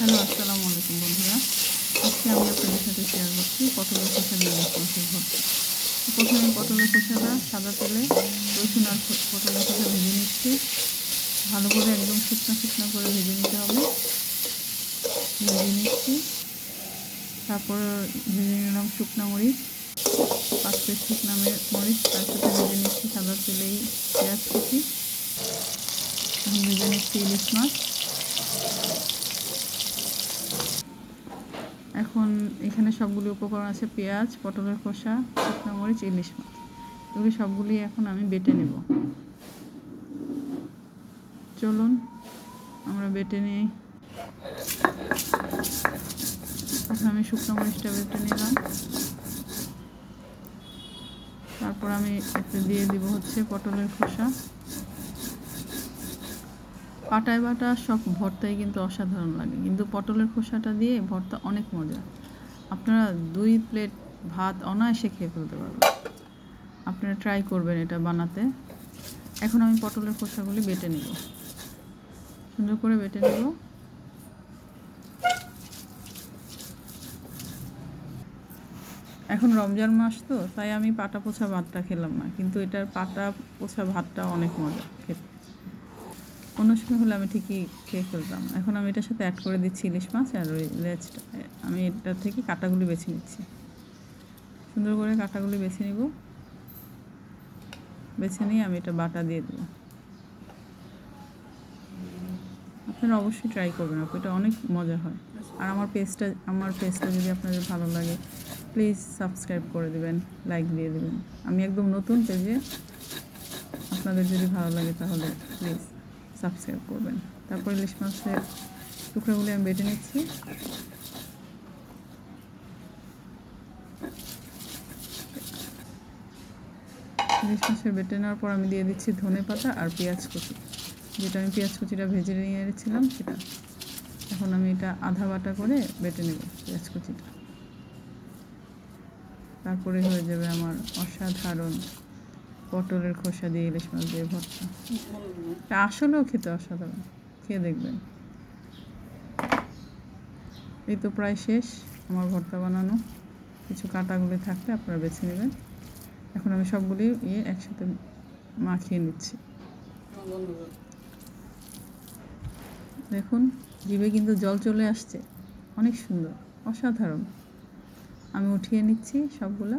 Hello, আসসালামু আলাইকুম বন্ধুরা। আজকে আমি আপনাদের সাথে শেয়ার করছি পটলের খোসা ইলিশ মাছের ভর্তা প্রথমে পটলের খোসাটা সাদা তেলে রসুন আর পটলের খোসা ভেজে নিচ্ছি। ভালো করে একদম শুকনো শুকনো করে ভেজে নিতে হবে। ভেজে নিচ্ছি। তারপর ভেজে নিলাম শুকনো মরিচ। পাঁচ পিস শুকনো মরিচ তার সাথে ভেজে নিচ্ছি সাদা তেলেই পেঁয়াজ কুচি। ভেজে নিচ্ছি ইলিশ মাছ। এখন সবগুলি উপকরণ আছে, পেঁয়াজ, পটলের খোসা, শুকনো মরিচ, ইলিশ মাছ। এগুলি সবগুলি এখন আমি বেটে নেব। চলুন, আমরা বেটে নিই। আমি শুকনো মরিচটা বেটে নিলাম। তারপর আমি এতে দিয়ে দিব হচ্ছে পটলের খোসা। পাটায় বাটা সব ভর্তাই কিন্তু অসাধারণ লাগে। কিন্তু পটলের খোসাটা দিয়ে ভর্তা অনেক মজা। আপনারা দুই প্লেট ভাত অনায়াসে খেয়ে ফেলতে পারবেন। আপনারা ট্রাই করবেন এটা বানাতে। এখন আমি পটলের খোসাগুলি বেটে নেব। সুন্দর করে বেটে নেব। এখন রমজান মাস তো, তাই আমি পাটা পোছা ভাতটা খেলাম না। কিন্তু এটার পাটা পোছা ভাতটা অনেক মজা খেতে। অন্য সময় হলে আমি ঠিকই খেয়ে ফেলতাম। এখন আমি এটার সাথে অ্যাড করে দিচ্ছি ইলিশ মাছ আর ওই লেজটা আমি এটার থেকে কাটাগুলি বেছে নিচ্ছি। সুন্দর করে কাটাগুলি বেছে নিব। বেছে নিয়ে আমি এটা বাটা দিয়ে দেবো। আপনারা অবশ্যই ট্রাই করবেন আপু, এটা অনেক মজা হয়। আর আমার পেজটা আমার পেজটা যদি আপনাদের ভালো লাগে প্লিজ সাবস্ক্রাইব করে দেবেন লাইক দিয়ে দেবেন। আমি একদম নতুন পেজে আপনাদের যদি ভালো লাগে তাহলে প্লিজ সাবস্ক্রাইব করবেন। তারপর ইলিশ মাছের টুকরাগুলি আমি বেটে নিচ্ছি। ইলিশ মাছের বেটে নেওয়ার পর আমি দিয়ে দিচ্ছি ধনে পাতা আর পেঁয়াজ কুচি। যেটা আমি পেঁয়াজ কুচিটা ভেজে নিয়ে রেখেছিলাম সেটা। এখন আমি এটা আধা বাটা করে বেটে নেব পেঁয়াজ কুচিটা। তারপরে হয়ে যাবে আমার অসাধারণ পটলের খোসা দিয়ে ইলিশ মাছ দিয়ে ভর্তা। আসলেও খেতে অসাধারণ। খেয়ে দেখবেন। এই তো প্রায় শেষ আমার ভর্তা বানানো। কিছু কাটাগুলি থাকলে আপনারা বেছে নেবেন। এখন আমি সবগুলি ইয়ে একসাথে মাখিয়ে নিচ্ছি। দেখুন, জিভে কিন্তু জল চলে আসছে। অনেক সুন্দর, অসাধারণ। আমি উঠিয়ে নিচ্ছি সবগুলা।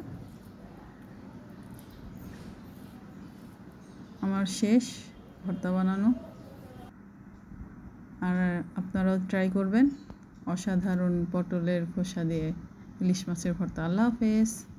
আমার শেষ ভর্তা বানানো। আর আপনারাও ট্রাই করবেন। অসাধারণ পটলের খোসা দিয়ে ইলিশ মাছের ভর্তা। আল্লাহ হাফেজ।